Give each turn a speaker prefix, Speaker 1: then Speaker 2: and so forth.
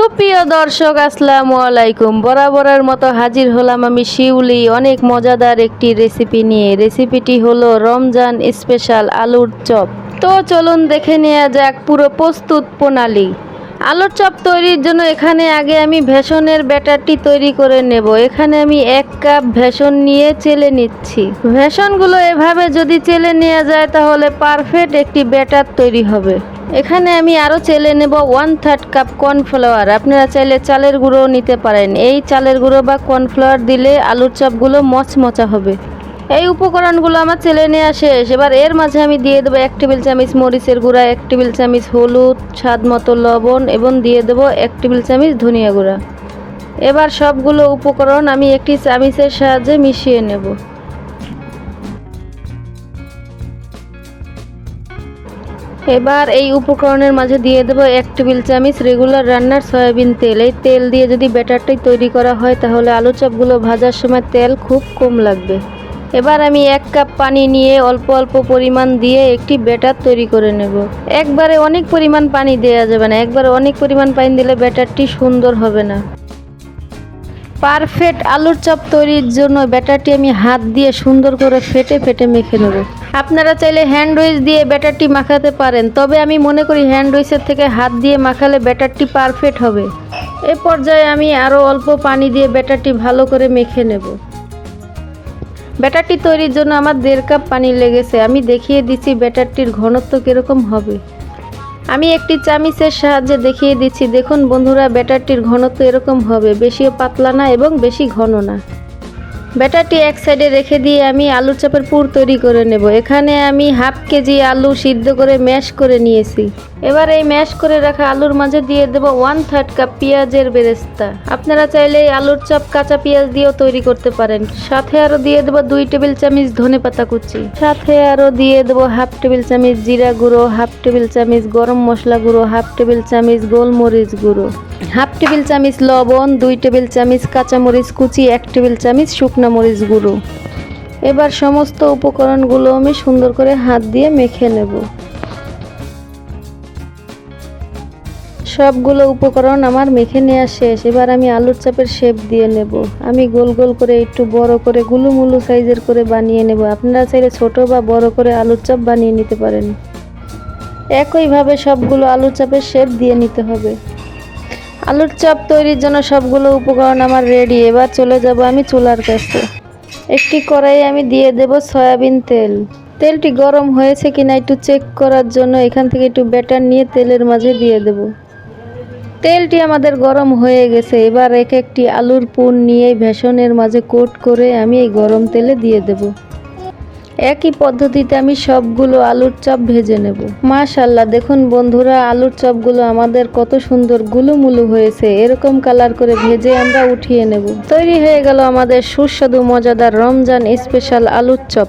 Speaker 1: সুপ্রিয় দর্শক, আসসালামু আলাইকুম। বরাবরের মতো হাজির হলাম আমি শিউলি। অনেক মজাদার একটি রেসিপি নিয়ে। রেসিপিটি হলো রমজান স্পেশাল আলুর চপ। তো চলুন দেখে নেওয়া যাক পুরো প্রস্তুত প্রণালী। আলুর চপ তৈরির জন্য এখানে আগে আমি ভেষনের ব্যাটারটি তৈরি করে নেব। এখানে আমি এক কাপ ভেষন নিয়ে চেলে নিচ্ছি। ভেষনগুলো এভাবে যদি চেলে নেওয়া যায়, তাহলে পারফেক্ট একটি ব্যাটার তৈরি হবে। এখানে আমি আরও চেলে নেব ওয়ান থার্ড কাপ কর্নফ্লাওয়ার আপনারা চাইলে চালের গুঁড়ো নিতে পারেন। এই চালের গুঁড়ো বা কর্নফ্লাওয়ার দিলে আলুর চপগুলো মচমচা হবে। এই উপকরণগুলো আমার চেলে নেওয়া শেষ। এবার এর মাঝে আমি দিয়ে দেবো এক টেবিল চামচ মরিচের গুঁড়া, এক টেবিল চামচ হলুদ, স্বাদ মতো লবণ এবং দিয়ে দেবো এক টেবিল চামচ ধনিয়া গুঁড়া। এবার সবগুলো উপকরণ আমি একটি চামিচের সাহায্যে মিশিয়ে নেব। এবার এই উপকরণের মাঝে দিয়ে দেবো এক টেবিল চামচ রেগুলার রান্নার সয়াবিন তেল। এই তেল দিয়ে যদি ব্যাটারটাই তৈরি করা হয়, তাহলে আলু চপগুলো ভাজার সময় তেল খুব কম লাগবে। এবার আমি এক কাপ পানি নিয়ে অল্প অল্প পরিমাণ দিয়ে একটি ব্যাটার তৈরি করে নেব। একবারে অনেক পরিমাণ পানি দেওয়া যাবে না। একবারে অনেক পরিমাণ পানি দিলে ব্যাটারটি সুন্দর হবে না। পারফেক্ট আলুর চপ তৈরির জন্য ব্যাটারটি আমি হাত দিয়ে সুন্দর করে ফেটে ফেটে মেখে নেব। আপনারা চাইলে হ্যান্ড উইচ দিয়ে ব্যাটারটি মাখাতে পারেন, তবে আমি মনে করি হ্যান্ড উইচের থেকে হাত দিয়ে মাখালে ব্যাটারটি পারফেক্ট হবে। এ পর্যায়ে আমি আরও অল্প পানি দিয়ে ব্যাটারটি ভালো করে মেখে নেব। ব্যাটারটি তৈরির জন্য আমার দেড় কাপ পানি লেগেছে, আমি দেখিয়ে দিচ্ছি ব্যাটারটির ঘনত্ব কীরকম হবে। আমি একটি চামিচের সাহায্যে দেখিয়ে দিচ্ছি। দেখুন বন্ধুরা, ব্যাটারটির ঘনত্ব এরকম হবে, বেশিও পাতলা না এবং বেশি ঘন না। ব্যাটারটি এক সাইডে রেখে দিয়ে আমি আলুর চাপের পুর তৈরি করে নেব। এখানে আমি হাফ কেজি আলু সিদ্ধ করে ম্যাশ করে নিয়েছি। এবার এই ম্যাশ করে রাখা আলুর মাঝে দিয়ে দেব ওয়ান থার্ড কাপ পেঁয়াজের বেরেস্তা। আপনারা চাইলে এই আলুর চপ কাঁচা পেঁয়াজ দিয়েও তৈরি করতে পারেন। সাথে আরও দিয়ে দেবো দুই টেবিল চামচ ধনে পাতা কুচি। সাথে আরও দিয়ে দেবো হাফ টেবিল চামচ জিরা গুঁড়ো, হাফ টেবিল চামচ গরম মশলা গুঁড়ো, হাফ টেবিল চামচ গোলমরিচ গুঁড়ো। হাফ টেবিল চামচ লবণ, দুই টেবিল চামচ কাঁচামরিচ কুচি, এক টেবিল চামচ শুকনো মরিচ গুঁড়ো। এবার সমস্ত উপকরণগুলো আমি সুন্দর করে হাত দিয়ে মেখে নেব। সবগুলো উপকরণ আমার মেখে নেওয়া শেষ। এবার আমি আলুর চাপের শেপ দিয়ে নেব। আমি গোল গোল করে একটু বড় করে গুলুমুলু সাইজের করে বানিয়ে নেব। আপনারা চাইলে ছোট বা বড় করে আলুর চাপ বানিয়ে নিতে পারেন। একইভাবে সবগুলো আলুর চাপের শেপ দিয়ে নিতে হবে। আলুর চপ তৈরির জন্য সবগুলো উপকরণ আমার রেডি এবার চলে যাব আমি চুলার কাছে। একটি কড়াইয়ে আমি দিয়ে দেব সয়াবিন তেল। তেলটি গরম হয়েছে কিনা একটু চেক করার জন্য এখান থেকে একটু ব্যাটার নিয়ে তেলের মাঝে দিয়ে দেব। তেলটি আমাদের গরম হয়ে গেছে। এবার এক একটি আলুর পুর নিয়ে ভেষনের মাঝে কোট করে আমি এই গরম তেলে দিয়ে দেব। একই পদ্ধতিতে আমি সবগুলো আলুর চপ ভেজে নেব। মাশাল্লাহ দেখুন বন্ধুরা, আলুর চপগুলো আমাদের কত সুন্দর গুলুমুলু হয়েছে। এরকম কালার করে ভেজে আমরা উঠিয়ে নেব। তৈরি হয়ে গেল আমাদের সুস্বাদু, মজাদার রমজান স্পেশাল আলুর চপ।